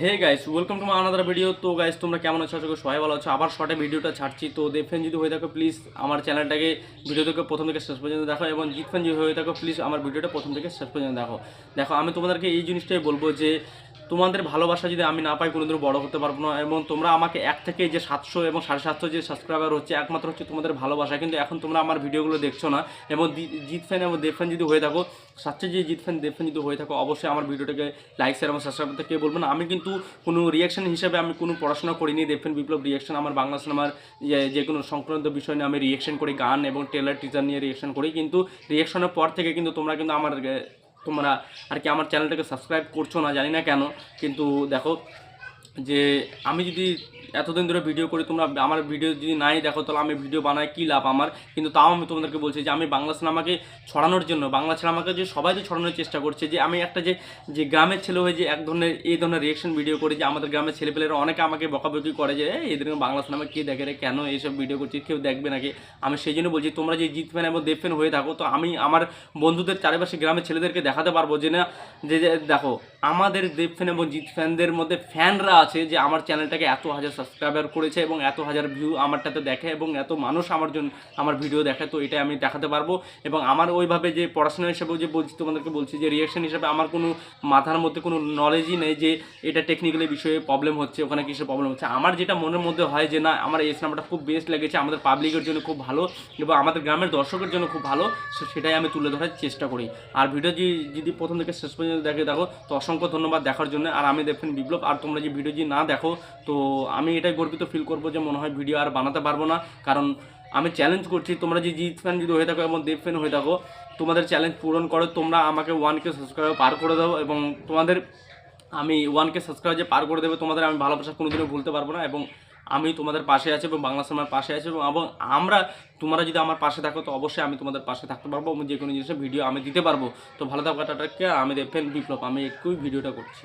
Hey guys welcome to another video তো guys তোমরা কেমন আছো? আশা করি সবাই ভালো আছো। আবার শর্টে ভিডিওটা ছাড়ছি। তো দেখবেন যদি হয়ে থাকো প্লিজ আমার চ্যানেলটাকে ভিডিও থেকে প্রথম থেকে শেষ পর্যন্ত দেখো এবং জিতফেন যদি হয়ে থাকো প্লিজ আমার ভিডিওটা প্রথম থেকে শেষ পর্যন্ত দেখো। দেখো, আমি তোমাদেরকে এই জিনিসটাই বলব যে, তোমাদের ভালোবাসা যদি আমি না পাই, কোনোদিনও বড় হতে পারব না। এবং তোমরা আমাকে এক থেকে যে সাতশো এবং সাড়ে সাতশো যে সাবস্ক্রাইবার হচ্ছে, একমাত্র হচ্ছে তোমাদের ভালোবাসা। কিন্তু এখন তোমরা আমার ভিডিওগুলো দেখছ না। এবং জিৎ ফ্যান এবং দেব ফ্যান যদি হয়ে থাকো সাতশো যে জিৎ ফ্যান দেব ফ্যান যদি হয়ে থাকো, অবশ্যই আমার ভিডিওটাকে লাইক শেয়ার এবং সাবস্ক্রাইব করতে কে বলব না। আমি কিন্তু কোনো রিয়াকশন হিসাবে আমি কোনো পড়াশোনা করিনি। ফ্যান বিপ্লব রিয়াকশন আমার বাংলা সিনেমার যে- যে কোনো সংক্রান্ত বিষয় নিয়ে আমি রিয়াকশন করি, গান এবং টেলার টিচার নিয়ে রিয়াকশন করি। কিন্তু রিয়াকশনের পর থেকে কিন্তু তোমরা কিন্তু আমার তোমরা আর কি আমার চ্যানেলটাকে সাবস্ক্রাইব করছ না, জানি না কেন। কিন্তু দেখো যে, আমি যদি এতদিন ধরে ভিডিও করি তোমরা আমার ভিডিও যদি নাই দেখো তাহলে আমি ভিডিও বানাই কী লাভ আমার? কিন্তু তাও আমি তোমাদেরকে বলছি যে আমি বাংলা সিনেমাকে ছড়ানোর জন্য বাংলা সিনেমাকে যে সবাই তো ছড়ানোর চেষ্টা করছে যে আমি একটা যে যে গ্রামের ছেলে হয়ে যে এক ধরনের এই ধরনের রিয়েকশন ভিডিও করি যে আমাদের গ্রামের ছেলেপেলেরা অনেকে আমাকে বকাবকি করে যে "এই, এদের বাংলা সিনেমা কে দেখে রে? কেন এইসব ভিডিও করছিস? কেউ দেখবে নাকি? আমি সেই জন্য বলছি তোমরা যে জিতফেন এবং দেবফেন হয়ে থাকো তো আমি আমার বন্ধুদের চারিপাশে গ্রামের ছেলেদেরকে দেখাতে পারব যে না যে যে দেখো আমাদের দেব ফ্যান এবং জিৎ ফ্যানদের মধ্যে ফ্যানরা আছে যে আমার চ্যানেলটাকে এত হাজার সাবস্ক্রাইবার করেছে এবং এত হাজার ভিউ আমারটাতে দেখে এবং এত মানুষ আমার জন্য আমার ভিডিও দেখে, তো এটা আমি দেখাতে পারব। এবং আমার ওইভাবে যে পড়াশোনা হিসেবেও যে বলছি, তোমাদেরকে বলছি যে রিয়াকশন হিসেবে আমার কোনো মাথার মধ্যে কোনো নলেজই নেই যে এটা টেকনিক্যালি বিষয়ে প্রবলেম হচ্ছে, ওখানে কিসের প্রবলেম হচ্ছে। আমার যেটা মনের মধ্যে হয় যে না, আমার এই সিনেমাটা খুব বেস্ট লেগেছে, আমাদের পাবলিকের জন্য খুব ভালো এবং আমাদের গ্রামের দর্শকের জন্য খুব ভালো সেটাই আমি তুলে ধরার চেষ্টা করি। আর ভিডিও যদি প্রথম থেকে শেষ পর্যন্ত দেখে দেখো তো অসংখ্য ধন্যবাদ দেখার জন্য। আর আমি দেখবেন বিপ্লব, আর তোমরা যে ভিডিও যদি না দেখো, তো আমি এটাই গর্বিত ফিল করব যে মনে হয় ভিডিও আর বানাতে পারব না। কারণ আমি চ্যালেঞ্জ করছি, তোমরা যে জিৎ ফ্যান যদি হয়ে থাকো এবং দেব ফ্যান হয়ে থাকো, তোমাদের চ্যালেঞ্জ পূরণ করো, তোমরা আমাকে ওয়ান কে সাবস্ক্রাইব পার করে দাও এবং তোমাদের আমি ওয়ান কে সাবস্ক্রাইব যে পার করে দেবে, তোমাদের আমি ভালোবাসা কোনোদিনও ভুলতে পারব না এবং আমি তোমাদের পাশে আছি এবং বাংলা সিনেমার পাশে আছি এবং আমরা, তোমরা যদি আমার পাশে থাকো, তো অবশ্যই আমি তোমাদের পাশে থাকতে পারব এবং যে কোনো জিনিসের ভিডিও আমি দিতে পারব। তো ভালো থাকো টাটাকে আমি দেখবেন বিপ্লব, আমি একটুই ভিডিওটা করছি।